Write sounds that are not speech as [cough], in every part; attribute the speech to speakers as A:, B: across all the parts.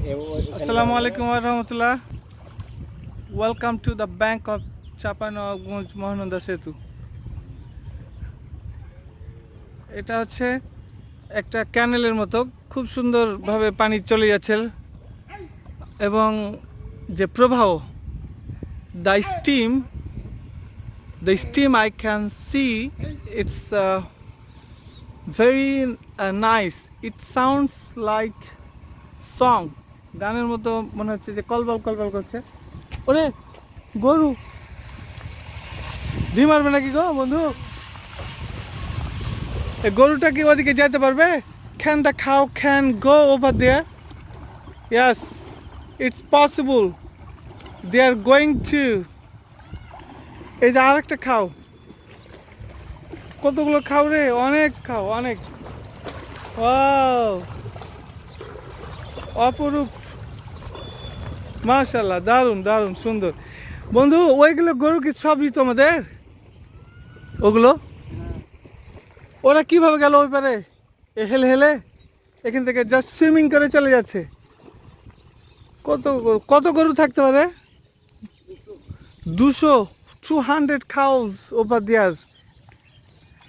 A: আসসালামু আলাইকুম রহমতুল্লাহ। Welcome to the bank of Chapanganj Mahananda সেতু। এটা হচ্ছে একটা ক্যানেলের মতো, খুব সুন্দরভাবে পানি চলে যাচ্ছে। এবং যে প্রবাহ the stream the stream I can see it's very nice it sounds like song গানের মতো মনে হচ্ছে যে কলবল কলবল করছে। ওরে, গরু। ডিম মারবে নাকি গো, বন্ধু? গরুটা কি ওদিকে যেতে পারবে? Can the cows can go over there yes it's possible they are going to এই যে আরেকটা খাও। কতগুলো খাও রে? অনেক খাও, অনেক। Wow! অপরূপ মাশাল্লাহ দারুণ দারুণ, সুন্দর। বন্ধু, ওইগুলো গরু কি সবই তোমাদের? ওগুলো? ওরা কীভাবে গেল ওই পারে? হেলে হেলে? এখান থেকে জাস্ট সুইমিং করে চলে যাচ্ছে। কত কত গরু থাকতে পারে? দুশো two hundred cows over there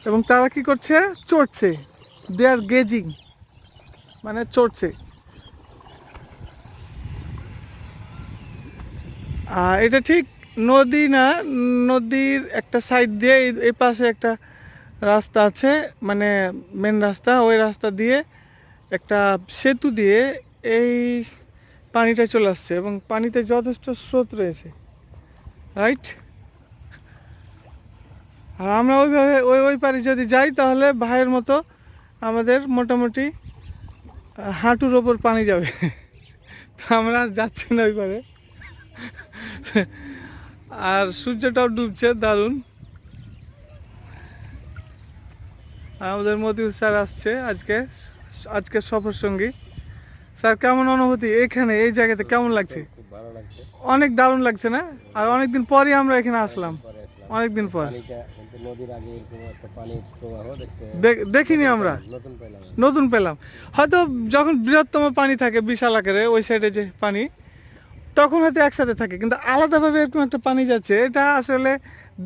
A: এবং তারা কি করছে? চড়ছে। দে আর গেজিং মানে চড়ছে। এটা ঠিক নদী না, নদীর একটা সাইড দিয়ে এই- পাশে একটা রাস্তা আছে মানে মেন রাস্তা, ওই রাস্তা দিয়ে একটা সেতু দিয়ে এই পানিটা চলে আসছে এবং পানিতে যথেষ্ট স্রোত রয়েছে রাইট আর আমরা ওইভাবে ওই ওই পারে যদি যাই তাহলে ভাইয়ের মতো আমাদের মোটামুটি হাঁটুর ওপর পানি যাবে। [laughs] তো আমরা আর যাচ্ছি না ওই পারে আর সূর্যটাও ডুবছে দারুণ। আমাদের মতিউর স্যার আসছে আজকে আজকে সফর সঙ্গী। স্যার কেমন অনুভূতি এখানে এই জায়গাতে কেমন লাগছে? অনেক দারুণ লাগছে না? আর অনেকদিন পরই আমরা এখানে আসলাম। অনেকদিন পর। দেখিনি আমরা।
B: নতুন পেলাম।
A: হয়তো যখন বৃহত্তম পানি থাকে বিশাল আকারে ওই সাইডে যে পানি তখন হয়তো একসাথে থাকে, কিন্তু আলাদাভাবে এরকম একটা পানি যাচ্ছে, এটা আসলে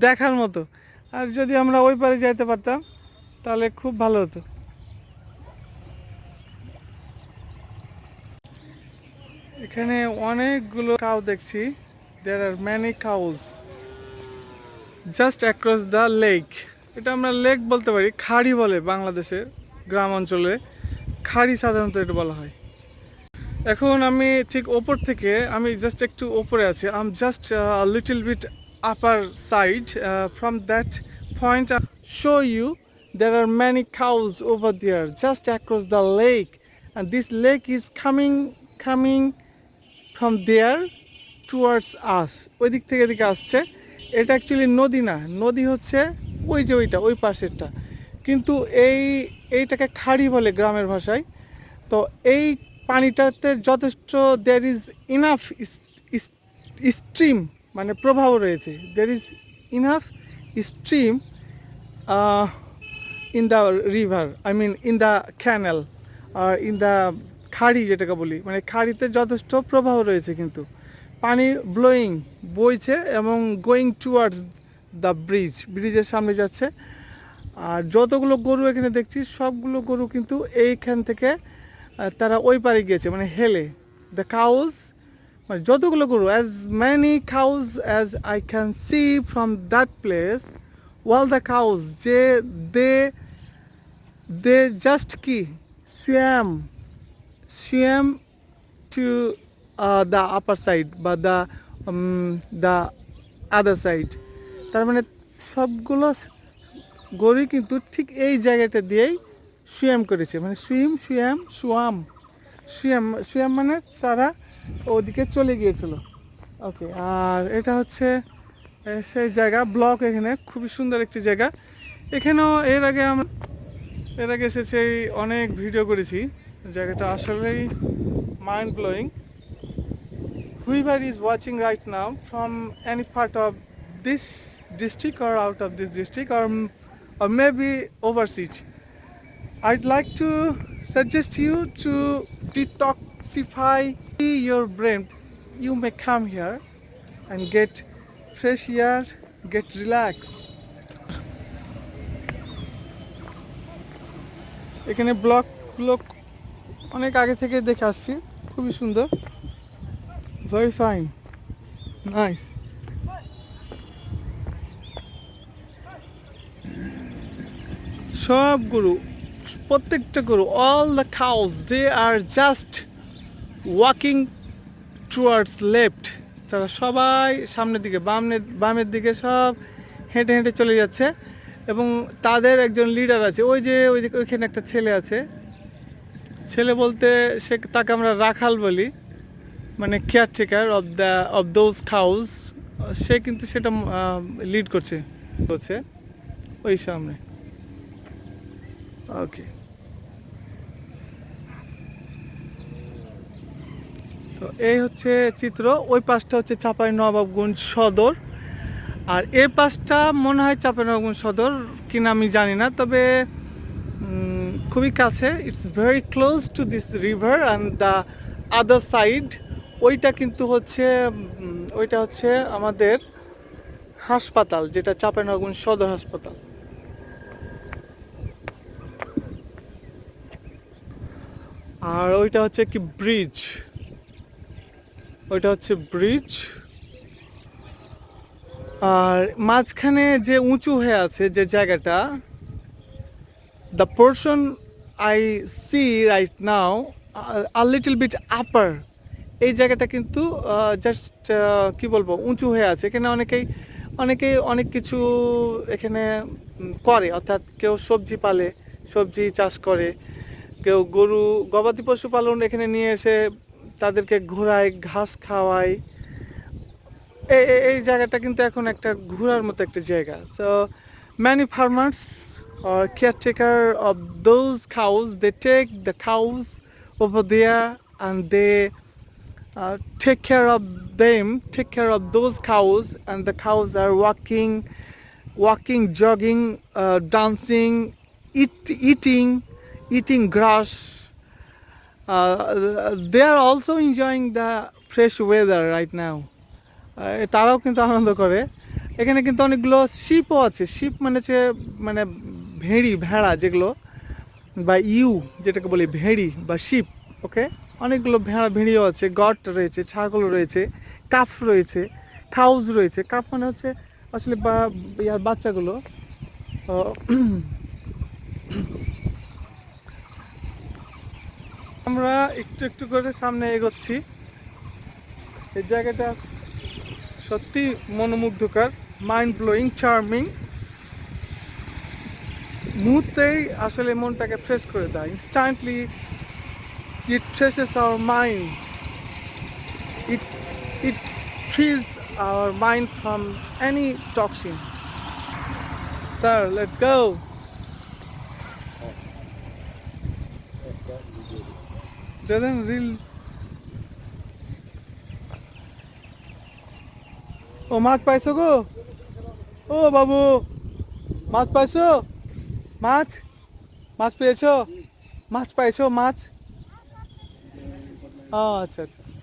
A: দেখার মতো। আর যদি আমরা ওই পারে যাইতে পারতাম, তাহলে খুব ভালো হতো। এখানে অনেকগুলো কাউ দেখছি there are many cows just across the lake এটা আমরা লেক বলতে পারি, খাড়ি বলে বাংলাদেশের গ্রাম অঞ্চলে। খাড়ি সাধারণত এটা বলা হয়। এখন আমি ঠিক ওপর থেকে, আমি জাস্ট একটু ওপরে আছি। আম just little bit upper side from that point show you there are many cows over there, just across the lake. And this lake is coming coming from there towards us, ওই দিক থেকে এদিকে আসছে। এটা actually নদী না, নদী হচ্ছে ওই যে ওইটা, ওই পাশেরটা। কিন্তু এই, এইটাকে খাড়ি বলে গ্রামের ভাষায়। তো এই পানিটাতে যথেষ্ট দেয়ার ইজ ইনাফ স্ট্রিম মানে প্রবাহ রয়েছে। There is enough stream in the river I mean in the canal or in the খাড়ি যেটাকে বলি। মানে খাড়িতে যথেষ্ট প্রবাহ রয়েছে কিন্তু। পানি ব্লোয়িং বইছে এবং গোয়িং টুয়ার্ডস দ্য ব্রিজ ব্রিজের সামনে যাচ্ছে। আর যতগুলো গরু এখানে দেখছি, সবগুলো গরু কিন্তু এইখান থেকে তারা ওই পারে গিয়েছে মানে হেলে। দ্য কাউজ মানে যতগুলো গরু as many cows as I can see from that place all the cows যে, দে দে জাস্ট কি? Swim swim to the upper side বা দ্য দ্য আদার সাইড তার মানে সবগুলো গরুই কিন্তু ঠিক এই জায়গাটা দিয়েই সুয়াম করেছে মানে সুইম সুয়াম সুয়াম। সুয়াম সুয়াম মানে তারা ওদিকে চলে গিয়েছিল। ওকে আর এটা হচ্ছে সেই জায়গা ব্লক এখানে খুবই সুন্দর একটি জায়গা। এখানেও এর আগে আমরা এর আগে এসেছে অনেক ভিডিও করেছি। জায়গাটা আসলেই mind blowing is watching right now from any part of this district or out of this district or, or maybe overseas I'd like to suggest you to detoxify your brain you may come here and get fresh air get relaxed এখানে ব্লকগুলো অনেক আগে থেকে দেখে আসছি খুবই সুন্দর very fine nice সব গরু প্রত্যেকটা গরু all the cows they are just walking towards left তারা সবাই সামনের দিকে, বামনের, বামের দিকে সব হেঁটে হেঁটে চলে যাচ্ছে। এবং তাদের একজন লিডার আছে, ওই যে ওই দিকে ওইখানে একটা ছেলে আছে। ছেলে বলতে সে, তাকে আমরা রাখাল বলি মানে caretaker of the of those cows সে কিন্তু সেটা লিড করছে করছে। ওই সামনে। ওকে তো এই হচ্ছে চিত্র, ওই পাশটা হচ্ছে চাপাই নবাবগঞ্জ সদর। আর এই পাশটা মনে হয় চাপাই নবাবগঞ্জ সদর কিনা আমি জানি না, তবে খুবই কাছে। It's very close to this river and the other side ওইটা কিন্তু হচ্ছে ওইটা হচ্ছে আমাদের হাসপাতাল, যেটা চাপাইনবাবগঞ্জ সদর হাসপাতাল। আর ওইটা হচ্ছে কি ব্রিজ? ওইটা হচ্ছে ব্রিজ। আর মাঝখানে যে উঁচু হয়ে আছে যে জায়গাটা the portion I see right now a little bit upper এই জায়গাটা কিন্তু জাস্ট কি বলব, উঁচু হয়ে আছে। এখানে অনেকেই অনেকেই অনেক কিছু এখানে করে। অর্থাৎ কেউ সবজি পালে, সবজি চাষ করে। কেউ গরু গবাদি পশু পালন এখানে নিয়ে এসে তাদেরকে ঘোরায় ঘাস খাওয়ায় এই জায়গাটা কিন্তু এখন একটা ঘোরার মতো একটা জায়গা so many farmers or caretaker of those cows they take the cows over there and they uh, take care of them take care of those cows and the cows are walking walking jogging uh, dancing eat, eating eating grass uh, they are also enjoying the fresh weather right now. Ah, তারাও কিন্তু আনন্দ করে। এখানে কিন্তু অনেকগুলো শিপও আছে। Sheep মানে হচ্ছে মানে ভেড়ি ভেড়া যেগুলো বা ইউ যেটাকে বলি ভেড়ি বা শিপ ওকে অনেকগুলো ভেড়া ভেড়িও আছে গট রয়েছে ছাগল রয়েছে কাফ রয়েছে খাউজ রয়েছে। কাফ মানে হচ্ছে আসলে বাচ্চাগুলো আমরা একটু একটু করে সামনে এগোচ্ছি। এই জায়গাটা সত্যি মনোমুগ্ধকর মাইন্ড ব্লোয়িং চার্মিং মুহূর্তেই আসলে মনটাকে ফ্রেশ করে দেয়। Instantly it freshes our mind it it frees our mind from any toxin sir let's go
B: একটা ভিডিও
A: doesn't real ও মাছ পাইছো গো? ও বাবু, মাছ পাইছো? মাছ? মাছ পেয়েছ? মাছ পাইছো মাছ? ও আচ্ছা আচ্ছা।